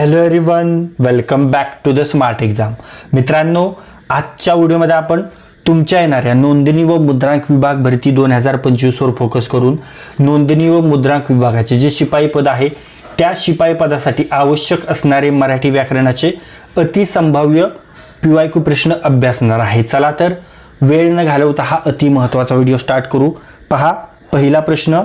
Hello everyone welcome back to the smart exam मित्रांनो आजच्या व्हिडिओमध्ये आपण तुमच्या येणाऱ्या नोंदणी व मुद्रांक विभाग भरती दोन हजार पंचवीसवर फोकस करून नोंदणी व मुद्रांक विभागाचे जे शिपाई पद आहे त्या शिपाई पदासाठी आवश्यक असणारे मराठी व्याकरणाचे अतिसंभाव्य पिवायकू प्रश्न अभ्यासणार आहे. चला तर वेळ न घालवता हा अति महत्त्वाचा व्हिडिओ स्टार्ट करू. पहा पहिला प्रश्न.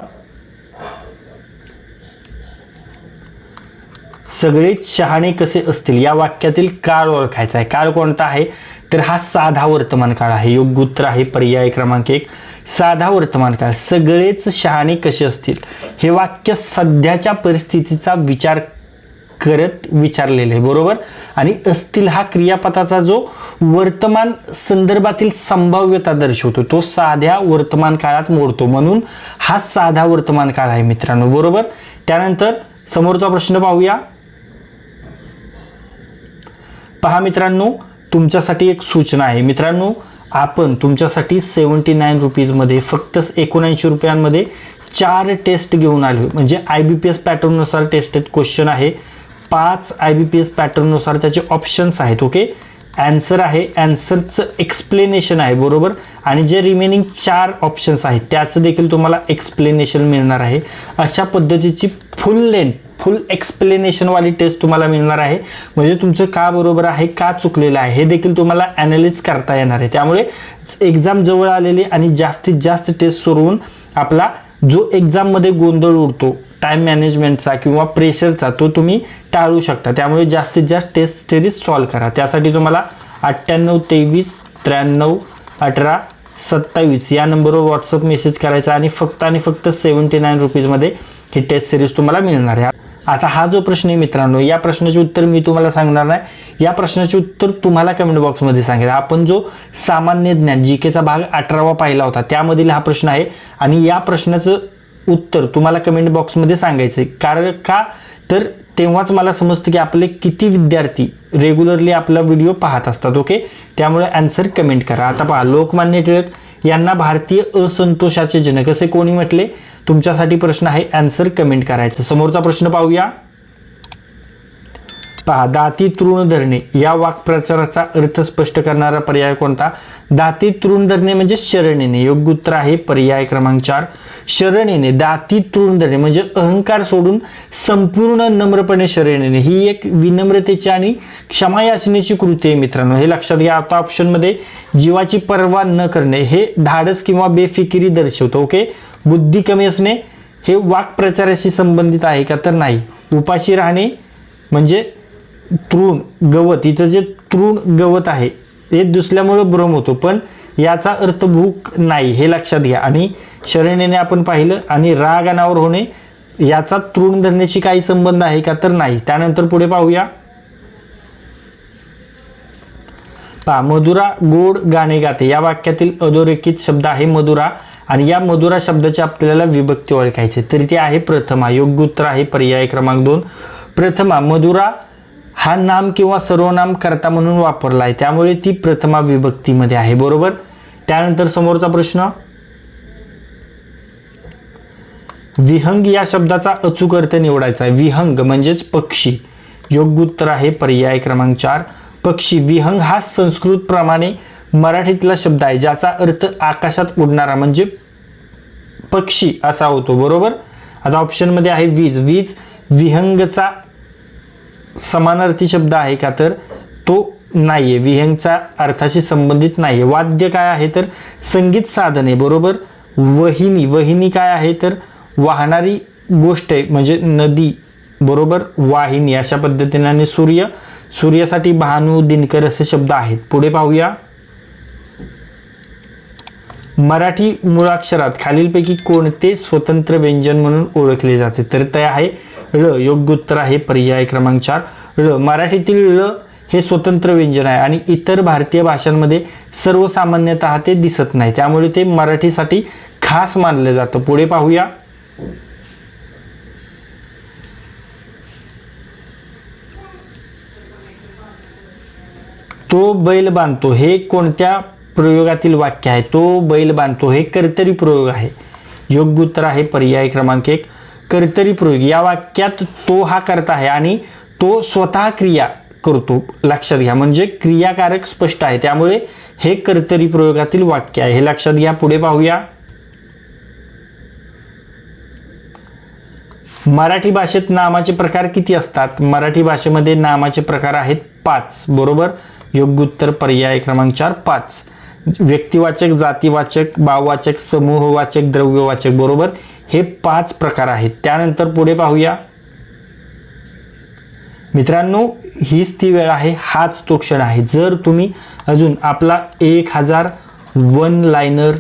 सगळेच शहाणे कसे असतील? या वाक्यातील काळ ओळखायचा आहे. काळ कोणता आहे? तर हा साधा वर्तमान काळ आहे. योग्य उत्तर आहे पर्याय क्रमांक एक. साधा वर्तमान काळ. सगळेच शहाणे कसे असतील? हे वाक्य सध्याच्या परिस्थितीचा विचार करत विचारलेलं आहे. बरोबर? आणि असतील हा क्रियापदाचा जो वर्तमान संदर्भातील संभाव्यता दर्शवतो तो साध्या वर्तमान काळात मोडतो. म्हणून हा साधा वर्तमान काळ आहे मित्रांनो. बरोबर? त्यानंतर समोरचा प्रश्न पाहूया. पहा मित्रांनो तुमच्यासाठी एक सूचना आहे. मित्रांनो आपण तुमच्यासाठी सेवन्टी नाईन रुपीजमध्ये फक्त एकोणऐंशी रुपयांमध्ये चार टेस्ट घेऊन आलो म्हणजे आय बी पी एस पॅटर्ननुसार टेस्ट क्वेश्चन आहे. पाच आय बी पी एस पॅटर्ननुसार त्याचे ऑप्शन्स आहेत ओके ॲन्सर आहे. ॲन्सरचं एक्सप्लेनेशन आहे बरोबर? आणि जे रिमेनिंग चार ऑप्शन्स आहेत त्याचं देखील तुम्हाला एक्सप्लेनेशन मिळणार आहे. अशा पद्धतीची फुल लेंथ फुल एक्सप्लेनेशनवाली टेस्ट तुम्हाला मिळणार आहे. म्हणजे तुमचं का बरोबर आहे का चुकलेलं आहे हे देखील तुम्हाला ॲनालिस करता येणार आहे. त्यामुळे एक्झाम जवळ आलेली आणि जास्तीत जास्त टेस्ट सोडवून आपला जो एक्झाममध्ये गोंधळ उडतो टाईम मॅनेजमेंटचा किंवा प्रेशरचा तो तुम्ही टाळू शकता. त्यामुळे जास्तीत जास्त टेस्ट सिरीज सॉल्व करा. त्यासाठी तुम्हाला अठ्ठ्याण्णव तेवीस त्र्याण्णव अठरा सत्तावीस या नंबरवर व्हॉट्सअप मेसेज करायचा आणि फक्त आणि फक्त सेवन्टी नाईन रुपीजमध्ये ही टेस्ट सिरीज तुम्हाला मिळणार आहे. आता हा जो प्रश्न आहे मित्रांनो या प्रश्नाचे उत्तर मी तुम्हाला सांगणार नाही. या प्रश्नाचे उत्तर तुम्हाला कमेंट बॉक्समध्ये सांगेल. आपण जो सामान्य ज्ञान जी केचा भाग अठरावा पाहिला होता त्यामधील हा प्रश्न आहे. आणि या प्रश्नाचं उत्तर तुम्हाला कमेंट बॉक्समध्ये सांगायचं आहे कारण का? तर तेव्हाच मला समजतं की आपले किती विद्यार्थी रेग्युलरली आपला व्हिडिओ पाहत असतात ओके त्यामुळे आन्सर कमेंट करा. आता पहा लोकमान्य टिळक यांना भारतीय असंतोषाचे जनक असे कोणी म्हटले? तुमच्यासाठी प्रश्न आहे आन्सर कमेंट करायचं. समोरचा प्रश्न पाहूया. पहा दाती तृण धरणे या वाक्प्रचाराचा अर्थ स्पष्ट करणारा पर्याय कोणता? दाती तृण धरणे म्हणजे शरण येणे योग्य उत्तर आहे पर्याय क्रमांक चार. शरण येणे दाती तृण धरणे म्हणजे अहंकार सोडून संपूर्ण नम्रपणे शरण येणे ही एक विनम्रतेची आणि क्षमा याचनेची कृती आहे मित्रांनो. हे लक्षात घ्या आता ऑप्शनमध्ये जीवाची पर्वा न करणे हे धाडस किंवा बेफिकिरी दर्शवतो ओके? बुद्धी कमी असणे हे वाक्प्रचाराशी संबंधित आहे का? तर नाही. उपाशी राहणे म्हणजे तृण गवत इथं जे तृण गवत आहे हे दुसल्यामुळं भ्रम होतो. पण याचा अर्थ भूक नाही हे लक्षात घ्या. आणि शरणेने आपण पाहिलं आणि राग अनावर होणे याचा तृण धरण्याशी काही संबंध आहे का तर नाही. त्यानंतर पुढे पाहूया. पहा मधुरा गोड गाणे गाते. या वाक्यातील अधोरेखित शब्द आहे मधुरा. आणि या मधुरा शब्दाची आपल्याला विभक्ती ओळखायची तर ती आहे प्रथमा. योग्य उत्तर आहे पर्याय क्रमांक दोन. प्रथमा मधुरा हा नाम किंवा सर्वनाम करता म्हणून वापरला आहे त्यामुळे ती प्रथमा विभक्तीमध्ये आहे. बरोबर? त्यानंतर समोरचा प्रश्न. विहंग या शब्दाचा अचूक अर्थ निवडायचा आहे. विहंग म्हणजेच पक्षी. योग्य उत्तर आहे पर्याय क्रमांक चार. पक्षी. विहंग हा संस्कृत प्रमाणे मराठीतला शब्द आहे ज्याचा अर्थ आकाशात उडणारा म्हणजे पक्षी असा होतो. बरोबर? आता ऑप्शनमध्ये आहे वीज. वीज विहंगचा समानार्थी शब्द आहे का तर तो नाही आहे विहंगचा अर्थाशी संबंधित नाही आहे वाद्य काय आहे तर संगीत साधने बरोबर? वहिनी वहिनी काय आहे तर वाहणारी गोष्ट आहे म्हणजे नदी बरोबर? वाहिनी अशा पद्धतीने. आणि सूर्य सूर्यासाठी भानू दिनकर असे शब्द आहेत. पुढे पाहूया. मराठी मुळाक्षरात खालीलपैकी कोणते स्वतंत्र व्यंजन म्हणून ओळखले जाते? तर ते आहे ळ योग्य उत्तर आहे पर्याय क्रमांक चार. ळ मराठीतील ळ हे स्वतंत्र व्यंजन आहे आणि इतर भारतीय भाषांमध्ये सर्वसामान्यत ते दिसत नाही. त्यामुळे ते मराठीसाठी खास मानलं जातं. पुढे पाहूया. तो बैल बांधतो. हे कोणत्या प्रयोगातील वाक्य आहे? तो बैल बांधतो. हे कर्तरी प्रयोग आहे. योग्य उत्तर आहे पर्याय क्रमांक एक. कर्तरी प्रयोग या वाक्यात तो हा करता आहे आणि तो स्वतः क्रिया करतो. लक्षात घ्या. म्हणजे क्रियाकारक स्पष्ट आहे. त्यामुळे हे कर्तरी प्रयोगातील वाक्य आहे. हे लक्षात घ्या. पुढे पाहूया. मराठी भाषेत नामाचे प्रकार किती असतात? मराठी भाषेमध्ये नामाचे प्रकार आहेत पाच. बरोबर? योग्य उत्तर पर्याय क्रमांक चार पाच. म्हणजे व्यक्तिवाचक जातीवाचक भाववाचक समूहवाचक द्रव्यवाचक बरोबर? हे पाच प्रकार आहेत. त्यानंतर पुढे पाहूया. मित्रांनो हीच ती वेळ आहे हाच तो क्षण आहे. जर तुम्ही अजून आपला एक हजार वन लायनर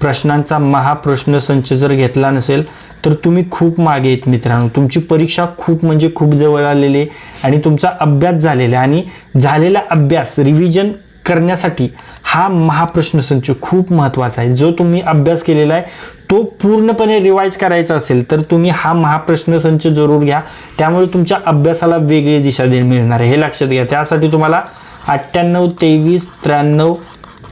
प्रश्नांचा महाप्रश्न संच जर घेतला नसेल तर तुम्ही खूप मागे आहेत मित्रांनो. तुमची परीक्षा खूप म्हणजे खूप जवळ आलेली आहे आणि तुमचा अभ्यास झालेला आहे. आणि झालेला अभ्यास रिव्हिजन करण्यासाठी हा महाप्रश्न संच खूप महत्त्वाचा आहे. जो तुम्ही अभ्यास केलेला आहे तो पूर्णपणे रिवाईज करायचा असेल तर तुम्ही हा महाप्रश्न संच जरूर घ्या. त्यामुळे तुमच्या अभ्यासाला वेगळी दिशा दे मिळणार आहे. हे लक्षात घ्या. त्यासाठी तुम्हाला अठ्ठ्याण्णव तेवीस त्र्याण्णव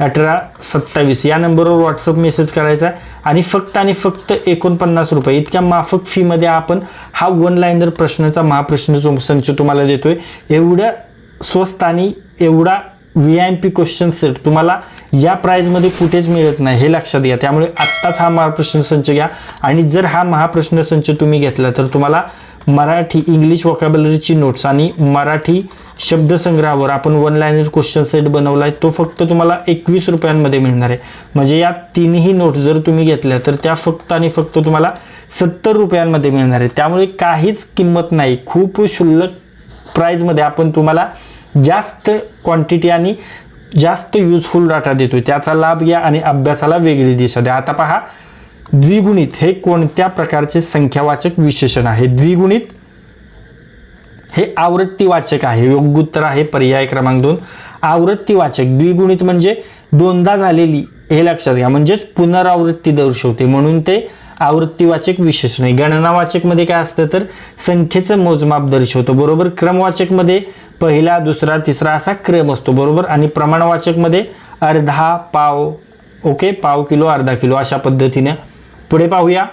अठरा सत्तावीस या नंबरवर व्हॉट्सअप मेसेज करायचा आहे. आणि फक्त आणि फक्त एकोणपन्नास रुपये. इतक्या माफक फीमध्ये आपण हा वन लाईनर प्रश्नाचा महाप्रश्न संच तुम्हाला देतोय. एवढ्या स्वस्त आणि एवढा V I P question set तुम्हाला या प्राईजमध्ये कुठेच मिळत नाही हे लक्षात घ्या. त्यामुळे आत्ताच हा महाप्रश्न संच घ्या. आणि जर हा महाप्रश्न संच तुम्ही घेतला तर तुम्हाला मराठी इंग्लिश वॉकॅबलरीची नोट्स आणि मराठी शब्दसंग्रहावर आपण वन लाईनर क्वेश्चन सेट बनवला आहे तो फक्त तुम्हाला एकवीस रुपयांमध्ये मिळणार आहे. म्हणजे या तिन्ही नोट्स जर तुम्ही घेतल्या तर त्या फक्त आणि फक्त तुम्हाला सत्तर रुपयांमध्ये मिळणार आहे. त्यामुळे काहीच किंमत नाही. खूप शुल्लक प्राईजमध्ये आपण तुम्हाला जास्त क्वांटिटी आणि जास्त युजफुल डाटा देतोय. त्याचा लाभ घ्या आणि अभ्यासाला वेगळी दिशा द्या. आता पहा द्विगुणित हे कोणत्या प्रकारचे संख्यावाचक विशेषण आहे? द्विगुणित हे आवृत्तीवाचक आहे. योग्य उत्तर आहे पर्याय क्रमांक दोन. आवृत्तीवाचक. द्विगुणित म्हणजे दोनदा झालेली हे लक्षात घ्या. म्हणजेच पुनरावृत्ती दर्शवते. म्हणून ते आवृत्तीवाचक विशेषण आहे गणनावाचकमध्ये काय असतं तर संख्येचं मोजमाप दर्शवतो बरोबर? क्रमवाचकमध्ये पहिला दुसरा तिसरा असा क्रम असतो. बरोबर? आणि प्रमाणवाचकमध्ये अर्धा पाव ओके पाव किलो अर्धा किलो अशा पद्धतीने. पुढे पाहूया.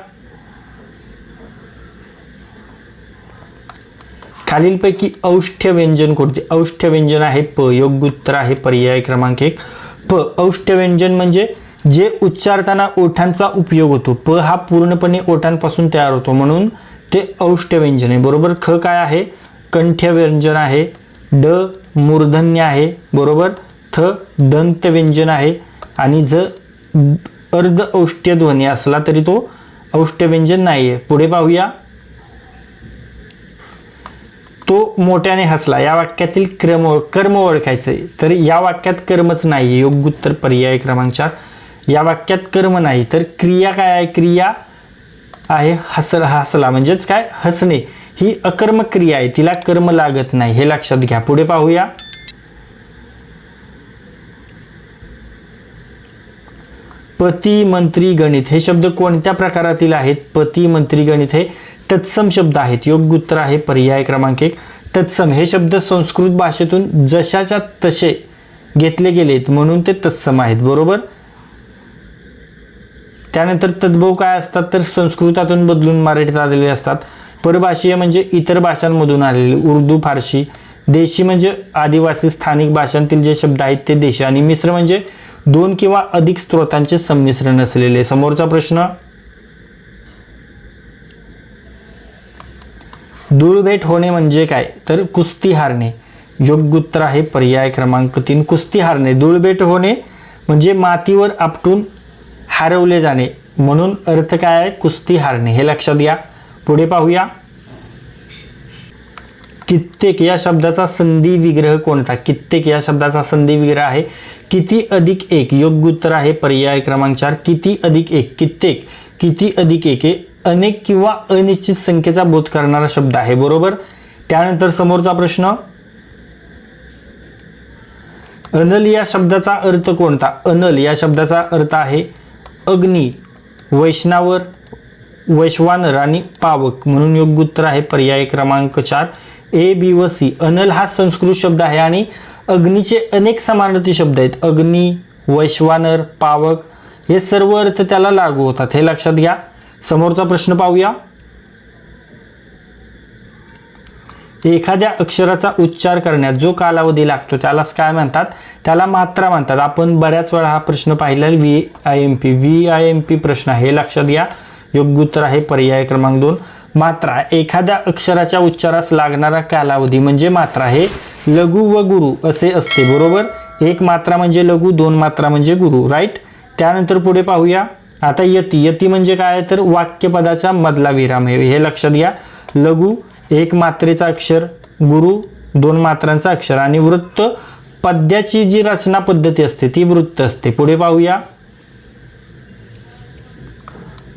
खालीलपैकी औष्ठ्य व्यंजन कोणते? औष्ठ्य व्यंजन आहे प. योग्य उत्तर आहे पर्याय क्रमांक एक. प. औष्ठ्य व्यंजन म्हणजे जे उच्चारताना ओठांचा उपयोग होतो. प हा पूर्णपणे ओठांपासून तयार होतो. म्हणून ते औष्ठ्य व्यंजन आहे. बरोबर? ख काय आहे? कंठ्य व्यंजन आहे. ड मूर्धन्य आहे. बरोबर? थ दंत व्यंजन आहे. आणि ज अर्ध औष्ठ्य ध्वनी असला तरी तो औष्ठ्य व्यंजन नाही आहे पुढे पाहूया. तो मोठ्याने हसला. या वाक्यातील क्रम कर्म ओळखायचं आहे तर या वाक्यात कर्मच नाही योग्य उत्तर पर्याय क्रमांक चार. या वाक्यात कर्म नाही तर क्रिया काय आहे? क्रिया आहे हस हसला. म्हणजेच काय? हसणे. ही अकर्म क्रिया आहे. तिला कर्म लागत नाही. हे लक्षात घ्या. पुढे पाहूया. पती मंत्री गणित. हे शब्द कोणत्या प्रकारातील आहेत? पती मंत्री गणित हे तत्सम शब्द आहेत. योग्य उत्तर आहे. पर्याय क्रमांक एक. तत्सम. हे शब्द संस्कृत भाषेतून जशाच्या तसे घेतले गेलेत म्हणून ते तत्सम आहेत. बरोबर? त्यानंतर तद्भव काय असतात तर संस्कृतातून बदलून मराठीत आलेले असतात. परभाषीय म्हणजे इतर भाषांमधून आलेले उर्दू फारशी देशी म्हणजे आदिवासी स्थानिक भाषांतील जे शब्द आहेत ते देशी. आणि मिश्र म्हणजे दोन किंवा अधिक स्त्रोतांचे संमिश्रण असलेले समोरचा प्रश्न. धूळभेट होणे म्हणजे काय? तर कुस्ती हारणे. योग्य उत्तर आहे पर्याय क्रमांक तीन. कुस्ती हारणे. धूळभेट होणे म्हणजे मातीवर आपटून हरवले जाणे. म्हणून अर्थ काय आहे? कुस्ती हारणे. हे लक्षात घ्या. पुढे पाहूया. कित्येक या शब्दाचा संधी विग्रह कोणता? कित्येक या शब्दाचा संधी विग्रह आहे. किती अधिक एक? योग्य उत्तर आहे पर्याय क्रमांक चार. किती अधिक एक? कित्येक. किती अधिक एक? हे अनेक किंवा अनिश्चित संख्येचा बोध करणारा शब्द आहे. बरोबर? त्यानंतर समोरचा प्रश्न. अनल या शब्दाचा अर्थ कोणता? अनल या शब्दाचा अर्थ आहे. अग्नी वैष्णावर वैश्वानर आणि पावक म्हणून योग्य उत्तर आहे. पर्याय क्रमांक चार. ए बी व सी अनल हा संस्कृत शब्द आहे आणि अग्नीचे अनेक समानार्थी शब्द आहेत. अग्नी वैश्वानर पावक हे सर्व अर्थ त्याला लागू होतात. हे लक्षात घ्या. समोरचा प्रश्न पाहूया. एखाद्या अक्षराचा उच्चार करण्यात जो कालावधी लागतो त्यालाच काय म्हणतात? त्याला मात्रा म्हणतात. आपण बऱ्याच वेळा हा प्रश्न पाहिला V I M P V I M P प्रश्न आहे. हे लक्षात घ्या. योग्य उत्तर आहे पर्याय क्रमांक दोन. मात्रा. एखाद्या अक्षराच्या उच्चारास लागणारा कालावधी म्हणजे मात्रा. हे लघु व गुरु असे असते बरोबर? एक मात्रा म्हणजे लघु दोन मात्रा म्हणजे गुरु राईट त्यानंतर पुढे पाहूया. आता यती. यती म्हणजे काय? तर वाक्यपदाच्या मधला विराम. आहे हे लक्षात घ्या. लघु एक मात्रेचा अक्षर गुरु दोन मात्रांचा अक्षर आणि वृत्त. पद्याची जी रचना पद्धती असते ती वृत्त असते. पुढे पाहूया.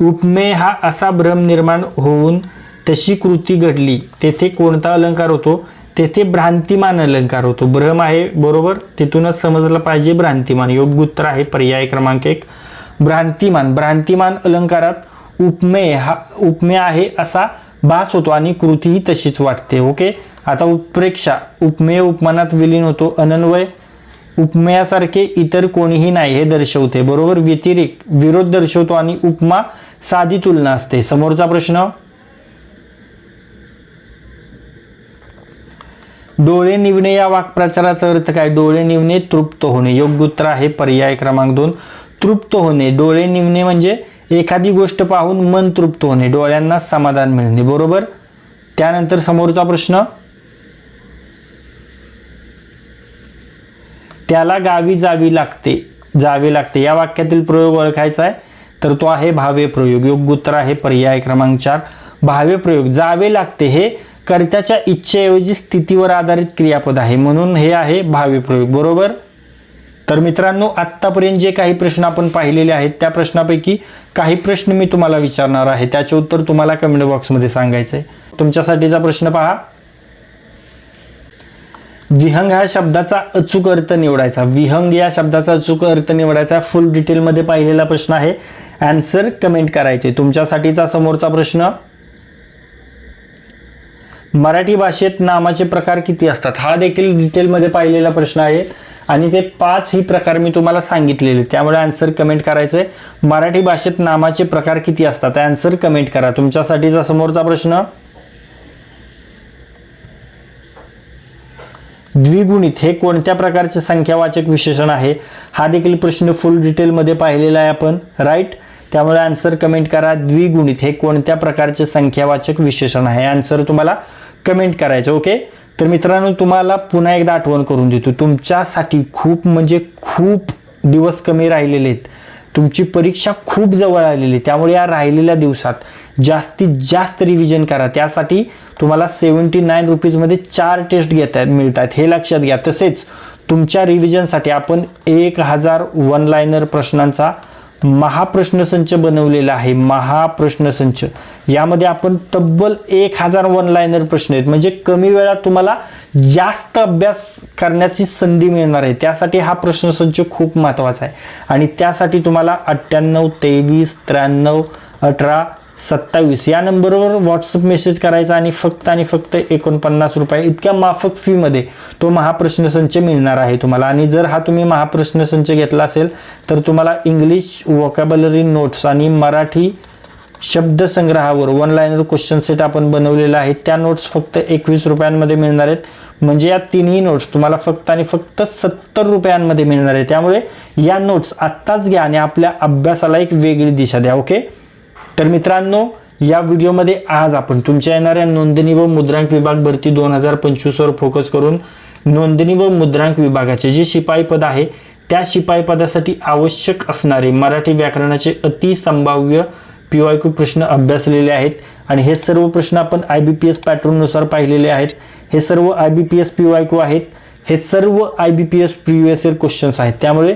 उपमेय हा असा भ्रम निर्माण होऊन तशी कृती घडली. तेथे कोणता अलंकार होतो? तेथे भ्रांतिमान अलंकार होतो. भ्रम आहे बरोबर? तिथूनच समजलं पाहिजे भ्रांतिमान. योग्य उत्तर आहे पर्याय क्रमांक एक. भ्रांतिमान भ्रांतिमान अलंकारात उपमेय हा उपमेय आहे असा भास होतो आणि कृतीही तशीच वाटते ओके? आता उत्प्रेक्षा उपमेय उपमानात विलीन होतो अनन्वय उपमेयासारखे इतर कोणीही नाही हे दर्शवते बरोबर? व्यतिरिक्त विरोध दर्शवतो आणि उपमा साधी तुलना असते. समोरचा प्रश्न? डोळे निवणे या वाक्प्रचाराचा अर्थ काय? डोळे निवणे तृप्त होणे. योग्य उत्तर आहे पर्याय क्रमांक दोन. तृप्त होणे डोळे निवणे म्हणजे एखादी गोष्ट पाहून मन तृप्त होणे डोळ्यांना समाधान मिळणे बरोबर? त्यानंतर समोरचा प्रश्न त्याला गावी जावी लागते जावे लागते. या वाक्यातील प्रयोग ओळखायचा आहे. तर तो आहे भावे प्रयोग. योग्य उत्तर आहे पर्याय क्रमांक चार. भावे प्रयोग. जावे लागते हे कर्त्याच्या इच्छेऐवजी स्थितीवर आधारित क्रियापद आहे. म्हणून हे आहे भावे प्रयोग. बरोबर? तर मित्रांनो आत्तापर्यंत जे काही प्रश्न आपण पाहिलेले आहेत त्या प्रश्नापैकी काही प्रश्न मी तुम्हाला विचारणार आहे. त्याचे उत्तर तुम्हाला कमेंट बॉक्समध्ये सांगायचं आहे तुमच्यासाठीचा प्रश्न पहा. विहंग ह्या शब्दाचा अचूक अर्थ निवडायचा. विहंग या शब्दाचा अचूक अर्थ निवडायचा. फुल डिटेलमध्ये पाहिलेला प्रश्न आहे. अँसर कमेंट करायचे. तुमच्यासाठीचा समोरचा प्रश्न. मराठी भाषेत नामाचे प्रकार किती असतात? हा देखील डिटेलमध्ये पाहिलेला प्रश्न आहे. आणि ते पाच ही प्रकार मी तुम्हाला सांगितलेले. त्यामुळे आन्सर कमेंट करायचं आहे मराठी भाषेत नामाचे प्रकार किती असतात? आन्सर कमेंट करा. तुमच्यासाठीचा समोरचा प्रश्न द्विगुणित. हे कोणत्या प्रकारचे संख्यावाचक विशेषण आहे? हा देखील प्रश्न फुल डिटेलमध्ये पाहिलेला आहे आपण. राईट त्यामुळे आन्सर कमेंट करा. द्विगुणित हे कोणत्या प्रकारचे संख्यावाचक विशेषण आहे? आन्सर तुम्हाला कमेंट करायचं ओके तर मित्रांनो तुम्हाला पुन्हा एकदा आठवण करून देतो. तुमच्यासाठी खूप म्हणजे खूप दिवस कमी राहिलेले आहेत. तुमची परीक्षा खूप जवळ आलेली आहे. त्यामुळे या राहिलेल्या दिवसात जास्तीत जास्त रिव्हिजन करा. त्यासाठी तुम्हाला सेवन्टी नाईन रुपीजमध्ये चार टेस्ट घेत आहेत मिळत आहेत हे लक्षात घ्या. तसेच तुमच्या रिव्हिजनसाठी आपण एक हजार वन लायनर प्रश्नांचा महाप्रश्नसंच बनवलेला आहे. महाप्रश्नसंच. यामध्ये आपण तब्बल एक हजार वन लायनर प्रश्न आहेत. म्हणजे कमी वेळात तुम्हाला जास्त अभ्यास करण्याची संधी मिळणार आहे. त्यासाठी हा प्रश्नसंच खूप महत्त्वाचा आहे. आणि त्यासाठी तुम्हाला अठ्ठ्याण्णव तेवीस त्र्याण्णव अठरा सत्तावीस. या नंबरवर व्हॉट्सअप मेसेज करायचा आणि फक्त आणि फक्त एकोणपन्नास रुपये. इतक्या माफक फीमध्ये तो महाप्रश्नसंच मिळणार आहे तुम्हाला. आणि जर हा तुम्ही महाप्रश्नसंच घेतला असेल तर तुम्हाला इंग्लिश वोकॅबलरी नोट्स आणि मराठी शब्दसंग्रहावर वन लाईनर क्वेश्चन सेट आपण बनवलेला आहे. त्या नोट्स फक्त एकवीस रुपयांमध्ये मिळणार आहेत. म्हणजे या तिन्ही नोट्स तुम्हाला फक्त आणि फक्त सत्तर रुपयांमध्ये मिळणार आहे त्यामुळे या नोट्स आत्ताच घ्या आणि आपल्या अभ्यासाला एक वेगळी दिशा द्या ओके तर मित्रांनो या व्हिडिओमध्ये आज आपण तुमच्या येणाऱ्या नोंदणी व मुद्रांक विभाग भरती दोन हजार पंचवीसवर फोकस करून नोंदणी व मुद्रांक विभागाचे जे शिपाई पद आहे त्या शिपाई पदासाठी आवश्यक असणारे मराठी व्याकरणाचे अतिसंभाव्य पी वाय क्यू प्रश्न अभ्यासलेले आहेत आणि हे सर्व प्रश्न आपण आय बी पी एस पॅटर्ननुसार पाहिलेले आहेत. हे सर्व I B P S P Y Q आहेत. हे सर्व I B P S previous year questions आहेत. त्यामुळे